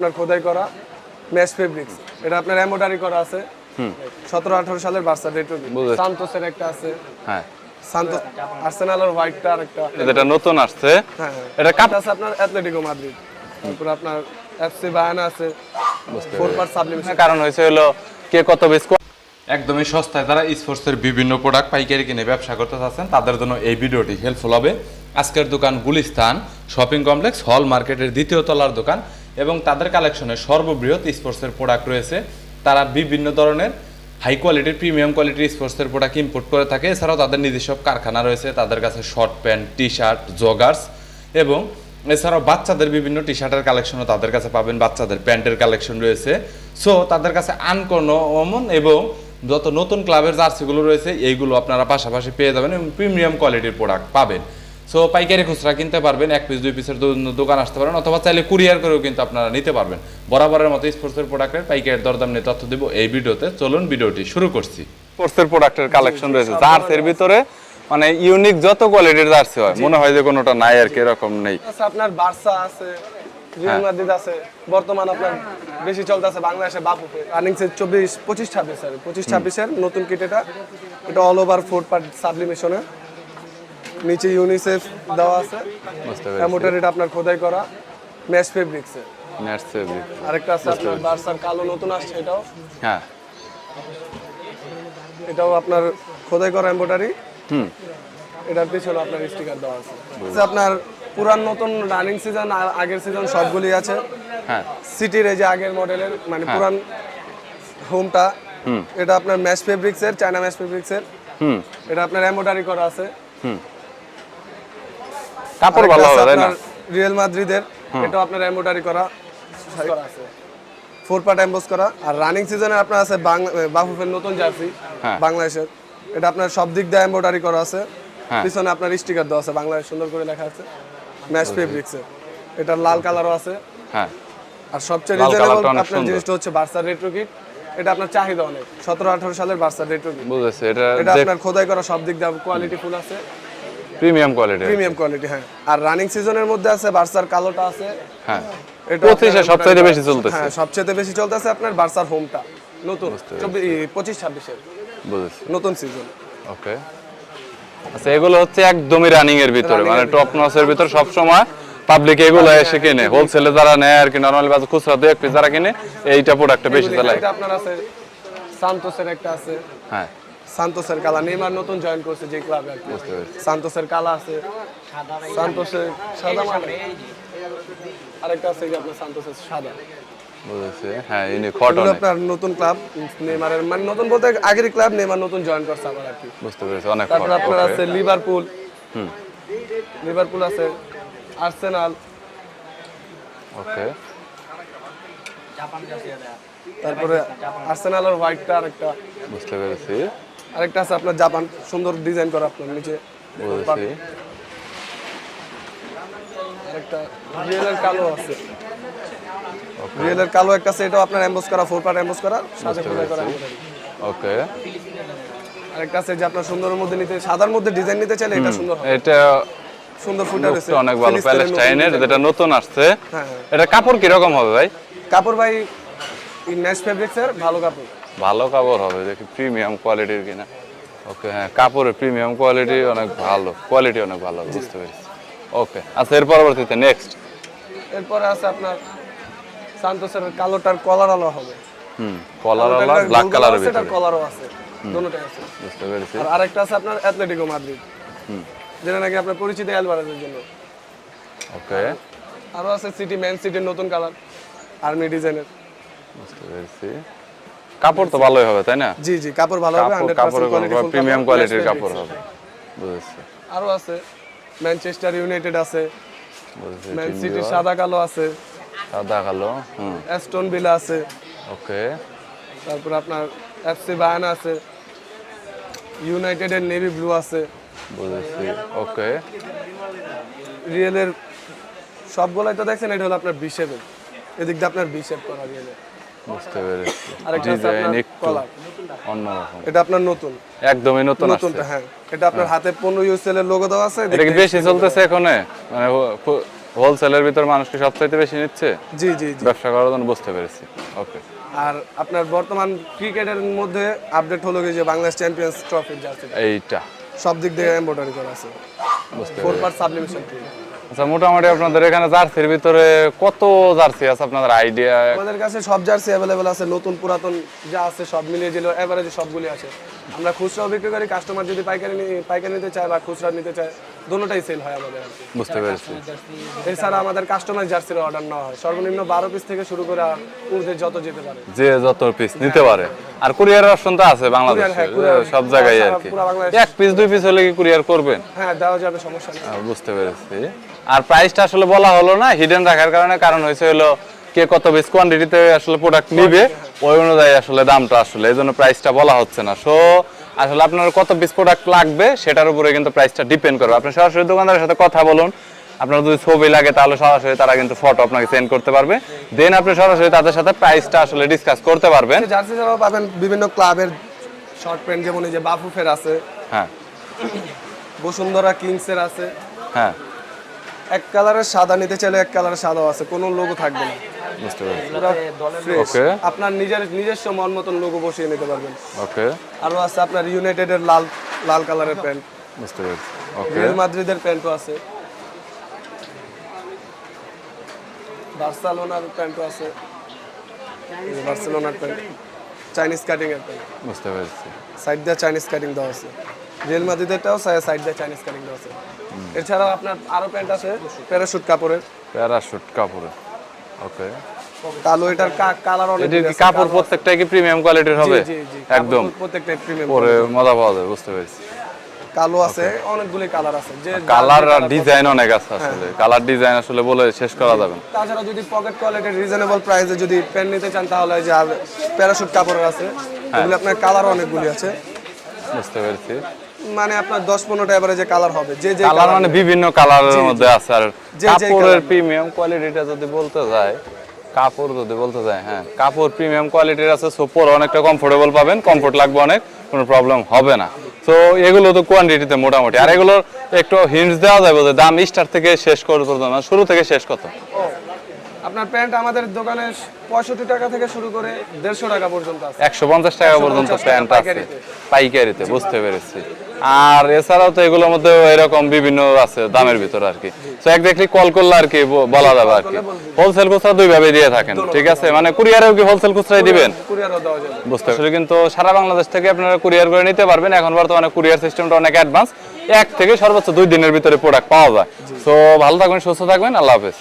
আপনার খোদাই করা ম্যাশ ফেব্রিক্স এটা আপনার এমব্রয়ডারি করা আছে। সতেরো আঠারো সালের বার্সা রেট্রো সান্তোসের একটা আছে। হ্যাঁ। সান্তোস আর্সেনালের হোয়াইটটা যেটা নতুন আসছে। হ্যাঁ হ্যাঁ। এটা কাপ আছে আপনার অ্যাথলেটিকো মাদ্রিদ। তারপর আপনার এফসি বায়ানা আছে। Four part sublimation. কারণ হয়েছে হলো কে কত বেশ একদমই সস্তায় তারা স্পোর্টসের বিভিন্ন প্রোডাক্ট পাইকারি কিনে ব্যবসা করতে চাচ্ছেন তাদের জন্য এই ভিডিওটি হেল্পফুল হবে। আজকের দোকান গুলিস্তান শপিং কমপ্লেক্স হল মার্কেটের দ্বিতীয় তলার দোকান এবং তাদের কালেকশনে সর্ববৃহৎ স্পোর্টসের প্রোডাক্ট রয়েছে। তারা বিভিন্ন ধরনের হাই কোয়ালিটির প্রিমিয়াম কোয়ালিটির স্পোর্টসের প্রোডাক্ট ইম্পোর্ট করে থাকে। এছাড়াও তাদের নিজস্ব কারখানা রয়েছে, তাদের কাছে short pant T shirt joggers এবং এছাড়াও বাচ্চাদের বিভিন্ন টি শার্টের কালেকশনও তাদের কাছে পাবেন। বাচ্চাদের প্যান্টের কালেকশন রয়েছে। সো তাদের কাছে আনকমন এবং যত নতুন ক্লাবের জার্সিগুলো রয়েছে, এইগুলো আপনারা পাশাপাশি পেয়ে যাবেন এবং প্রিমিয়াম কোয়ালিটির প্রোডাক্ট পাবেন। সো পাইকারি খুচরা কিনতে পারবেন এক পিস দুই পিসের দোকান আসতে পারেন অথবা চাইলে কুরিয়ার করেও কিন্তু আপনারা নিতে পারবেন। বরাবরের মতো স্পোর্টসের প্রোডাক্টের পাইকারি দরদাম নিয়ে তথ্য দিব এই ভিডিওতে। চলুন ভিডিওটি শুরু করছি। স্পোর্টসের প্রোডাক্টের কালেকশন রয়েছে। জার্সির ভিতরে মানে ইউনিক যত কোয়ালিটির জার্সি হয় মনে হয় যে কোনোটা নাই আর কি এরকম নেই। আছে আপনার বার্সা আছে রিয়াল মাদ্রিদ আছে বর্তমান আপনার বেশি চলতেছে বাংলাদেশে বাপুকে রানিং সে চব্বিশ পঁচিশ ছাব্বিশ পঁচিশ ছাব্বিশের নতুন কিট এটা। এটা অল ওভার ফোর পার্ট সাবলিমেশনে নিচে ইউনিসেফ দেওয়া আছে। পেরেছি। এটা আপনার খোদাই করা। ম্যাশ ফেব্রিক্সে নেটস ফেব্রিক আরেকটা আছে আপনার বার্সার কালো নতুন আসছে এটাও। হ্যাঁ। এটাও আপনার খোদাই করা এম্বোটারি হুম। এটার পিছনে আপনার স্টিকার দেওয়া আছে। যে আপনার পুরান নতুন রানিং সিজন আগের সিজন সবগুলি আছে। হ্যাঁ। সিটির এই যে আগের মডেলের মানে পুরান হোমটা এটা আপনার ম্যাশ ফেব্রিক্সের চায়না ম্যাশ ফেব্রিক্সের হুম। এটা আপনার এম্বোটারি করা আছে। কাপড় ভালো হবে তাই না? রিয়েল মাদ্রিদের এটা আপনার এম্বোটারি করা। করা আছে। ফোর পার্ট এম্বোস করা। আর রানিং সিজনে আপনার আছে বাফুফের নতুন জার্সি হ্যাঁ। বাংলাদেশের। এটা আপনার সব দিক দিয়ে এম্বোটারি করা আছে। হ্যাঁ। পিছনে আপনার স্টিকার দেওয়া আছে বাংলাদেশ সুন্দর করে লেখা আছে। ম্যাশ ফেব্রিক্সের এটা লাল কালারও আছে। হ্যাঁ। আর সবচেয়ে রিজনেবল আপনার জিনিসটা হচ্ছে বার্সার রেট্রো কিট এটা আপনার চাহিদা অনেক। সতেরো আঠারো সালের বার্সার রেট্রো কিট বুঝেছি এটা এটা আপনার খোদাই করা সব দিক দিয়ে কোয়ালিটি ফুল আছে। প্রিমিয়াম কোয়ালিটির প্রিমিয়াম কোয়ালিটি হ্যাঁ। আর রানিং সিজনের মধ্যে আছে বার্সার কালোটা আছে। হ্যাঁ। এটা পঁচিশে সবচাইতে বেশি চলতেছে। হ্যাঁ সবচেয়ে বেশি চলতেছে আপনার বার্সার হোমটা নতুন চব্বিশ পঁচিশ ছাব্বিশের। বুঝেছি। নতুন সিজন ওকে। আচ্ছা এগুলো হচ্ছে একদমই রানিং এর ভিতরে। মানে টপ নসের ভিতর। সব সময় পাবলিক এগুলো এসে কিনে। হোলসেলে যারা নেয় আর কি নরমালি বাজার খুচরা দুই এক পিস যারা কিনে এইটা প্রোডাক্টটা বেশি চালায়। এটা আপনার আছে সান্তোসের একটা আছে। হ্যাঁ। সান্তোসের কালা। নেইমার নতুন জয়েন করছে যে ক্লাবে আর কি। বুঝতে পেরেছি। সান্তোসের কালা আছে। সান্তোসের সাদা মানে আরেকটা আছে যে আপনার সান্তোসের সাদা। বুঝেছি। হ্যাঁ ইনি খট আপনার নতুন ক্লাব নেইমারের মানে নতুন বলতে আগের ক্লাব নেইমার নতুন জয়েন করছে আবার আর কি। বুঝতে পেরেছি অনেক তারপর আপনার আছে লিভারপুল হুম। লিভারপুল আছে আর্সেনাল ওকে তারপরে আর্সেনালের হোয়াইটটা আরেকটা। বুঝতে পেরেছি। আরেকটা আছে আপনার জাপান সুন্দর ডিজাইন করা আপনার নিচে। আরেকটা রিয়েলের কালো আছে। রিয়েলের কালো একটা আছে এটাও আপনার এমবোস করা ফোর পার্ট এমবোস করা সাথে খোদাই করা ওকে আরেকটা আছে যে আপনার সুন্দরের মধ্যে নিতে সাদার মধ্যে ডিজাইন নিতে চাইলে এটা সুন্দর এটা সুন্দর ফুটার অনেক ভালো প্যালেস্টাইনের যেটা নতুন আসছে। হ্যাঁ হ্যাঁ। এটা কাপড় কীরকম হবে ভাই? কাপড় ভাই ফেব্রিক্সের ভালো কাপড়। ভালো কাপড় হবে দেখি প্রিমিয়াম কোয়ালিটির কিনা। ওকে হ্যাঁ কাপড়ের প্রিমিয়াম কোয়ালিটি অনেক ভালো কোয়ালিটি অনেক ভালো বুঝতে পেরেছি। ওকে আচ্ছা এর পরবর্তীতে নেক্সট এরপরে আছে আপনার সান্তোসের কালোটার কলার আলো হবে। হুম কলার ওয়ালা ব্ল্যাক কালারের ভিতরে। কলারও আছে দুটোটাই আছে। বুঝতে পেরেছি। আর আরেকটা আছে আপনার অ্যাথলেটিকো মাদ্রিদ যেটা নাকি আপনার পরিচিত অ্যালভারেজের জন্য। ওকে আরও আছে সিটি ম্যান সিটির নতুন কালার আর্মি ডিজাইনের বুঝতে পেরেছি। কাপড় তো ভালোই হবে তাই না? জি জি কাপড় ভালো হবে 100% কোয়ালিটি প্রিমিয়াম কোয়ালিটির কাপড়। হবে। বুঝেছি। আরও আছে ম্যানচেস্টার ইউনাইটেড আছে। বুঝেছি ম্যান সিটি সাদা কালো আছে। সাদা কালো হুম। অ্যাস্টন ভিলা আছে। ওকে। তারপর আপনার এফসি বায়ানা আছে। ইউনাইটেডের নেভি ব্লু আছে। বুঝেছি ওকে। রিয়েলের সবগুলাই তো দেখছেন এটা হলো আপনার বিশেপের এদিক দিয়ে আপনার বিশেপ করা রিয়েলের বুঝতে পেরেছি। ডিজাইন একটু অন্যরকম এটা আপনার নতুন? একদমই নতুন নতুনটা হ্যাঁ। এটা আপনার হাতে পনেরো ইউসেল এর লোগো দেওয়া আছে এটা কি বেশি চলতেছে এখন? মানে হোলসেলের ভিতর মানুষ কি সবচাইতে বেশি নিচ্ছে? জি জি জি। ব্যবসা করার জন্য বুঝতে পেরেছি। ওকে আর আপনার বর্তমান ক্রিকেটের মধ্যে আপডেট হলো কি যে বাংলাদেশ চ্যাম্পিয়ন্স ট্রফির জার্সি এইটা। সব দিক থেকে এমব্রয়ডারি করা আছে। বুঝতে ফোর পেরেছি। পার্ট সাবলিমেশন আচ্ছা মোটামুটি আপনাদের এখানে জার্সির ভিতরে কত জার্সি আছে আপনাদের আইডিয়া? আমাদের কাছে সব জার্সি অ্যাভেলেবেল আছে, নতুন, পুরাতন যা আছে সব মিলিয়ে দিল এভারেজে সবগুলি আছে। আমরা খুচরাও বিক্রি করি কাস্টমার যদি পাইকারি পাইকারি নিতে চায় বা খুচরা নিতে চায় দুটোটাই সেল হয় আমাদের আর কি। বুঝতে পেরেছি। এছাড়া আমাদের কাস্টমার জার্সির অর্ডার নেওয়া হয়। সর্বনিম্ন বারো পিস থেকে শুরু করে ঊর্ধ্বে যত যেতে পারে। যে যত পিস নিতে পারে। আর কুরিয়ার অপশন তো আছে বাংলাদেশে হ্যাঁ, সব জায়গায় আর কি। এক পিস দুই পিস হলে কি কুরিয়ার করবেন? হ্যাঁ দেওয়া যাবে সমস্যা নেই। বুঝতে পেরেছি। আর প্রাইসটা আসলে বলা হলো না হিডেন রাখার কারণে কারণ হয়েছে হলো কে কত বেশ কোয়ান্টিটিতে আসলে প্রোডাক্ট নিবে ওই অনুযায়ী আসলে দামটা আসলে এই জন্য প্রাইসটা বলা হচ্ছে না। সো আসলে আপনার কত পিস প্রোডাক্ট লাগবে সেটার উপরে কিন্তু প্রাইসটা ডিপেন্ড করবে। আপনি সরাসরি দোকানদারের সাথে কথা বলুন আপনার যদি ছবি লাগে তাহলে সরাসরি তারা কিন্তু ফটো আপনাকে সেন্ড করতে পারবে। দেন আপনি সরাসরি তাদের সাথে প্রাইসটা আসলে ডিসকাস করতে পারবেন। জার্সি ছাড়াও পাবেন বিভিন্ন ক্লাবের শর্ট প্যান্ট যেমন এই যে বাফুফের আছে হ্যাঁ। বসুন্ধরা কিংসের আছে। হ্যাঁ। এক কালারের সাদা নিতে চাইলে এক কালারের সাদাও আছে কোনো লোগো থাকবে না। বুঝতে পেরেছি. আপনার নিজের নিজস্ব মন মতন লোগো বসিয়ে নিতে পারবেন। ওকে আরও আছে আপনার ইউনাইটেডের লাল লাল কালারের প্যান্ট। বুঝতে পেরেছি। ওকে রিয়াল মাদ্রিদের প্যান্টও আছে। বার্সেলোনার প্যান্টও আছে। বার্সেলোনার প্যান্ট। চাইনিজ কাটিং এর প্যান্ট। বুঝতে পেরেছি। সাইড দিয়ে চাইনিজ কাটিং দেওয়া আছে। রিয়েল মাদ্রিদেরটাও সাইড দিয়ে চাইনিজ কাটিং দেওয়া আছে। এছাড়াও আপনার আরও প্যান্ট আছে প্যারাশুট কাপড়ের। প্যারাশুট কাপড়ে ওকে কালো এটার কালার অনেক কাপড় প্রত্যেকটাই কি প্রিমিয়াম কোয়ালিটির হবে? জি জি একদম। প্রত্যেকটা প্রিমিয়াম পরে মজা পাওয়া যায় বুঝতে পেরেছি। কালো আছে অনেকগুলি কালার আছে। যে কালার আর ডিজাইন অনেক আছে আসলে। কালার ডিজাইন আসলে বলে শেষ করা যাবে তাছাড়া যদি পকেট কোয়ালিটির রিজনেবল প্রাইসে যদি পেন নিতে চান তাহলে যে প্যারাশুট কাপড়ের আছে হ্যাঁ। এগুলো আপনার কালার অনেকগুলি আছে। বুঝতে পেরেছি। মানে আপনার দশ পনেরোটা এবারে যে কালার হবে যে যে কালার মানে বিভিন্ন কালারের মধ্যে আছে আর কাপড়ের প্রিমিয়াম কোয়ালিটিটা যদি বলতে যায় কাপড় যদি বলতে যায় হ্যাঁ কাপড় প্রিমিয়াম কোয়ালিটির আছে সো পরে অনেকটা কমফোর্টেবল পাবেন কমফোর্ট লাগবে অনেক কোনো প্রবলেম হবে না। তো এগুলো তো কোয়ান্টিটিতে মোটামুটি। আর এগুলোর একটু হিন্টস দেওয়া যাবে যে দাম স্টার থেকে শেষ করে পর্যন্ত মানে শুরু থেকে শেষ কত আপনার প্যান্ট আমাদের দোকানে পঁয়ষট্টি টাকা থেকে শুরু করে দেড়শো টাকা পর্যন্ত আছে। একশো পঞ্চাশ টাকা পর্যন্ত প্যান্ট আছে। পাইকারিতে বুঝতে পেরেছি। আর এছাড়াও তো এগুলোর মধ্যে এরকম বিভিন্ন আছে দামের ভিতরে আর কি। তো একজাক্টলি কল করলে আর কি বলা যাবে আর কি। হোলসেল খুচরা দুই ভাবে দিয়ে থাকেন ঠিক আছে? মানে কুরিয়ারেও কি হোলসেল খুচরাই দিবেন? বুঝতে আসলে কিন্তু সারা বাংলাদেশ থেকে আপনারা কুরিয়ার করে নিতে পারবেন। এখন বর্তমানে কুরিয়ার সিস্টেমটা অনেক অ্যাডভান্স এক থেকে সর্বোচ্চ দুই দিনের ভিতরে প্রোডাক্ট পাওয়া যায়। তো ভালো থাকবেন সুস্থ থাকবেন। আল্লাহ হাফেজ।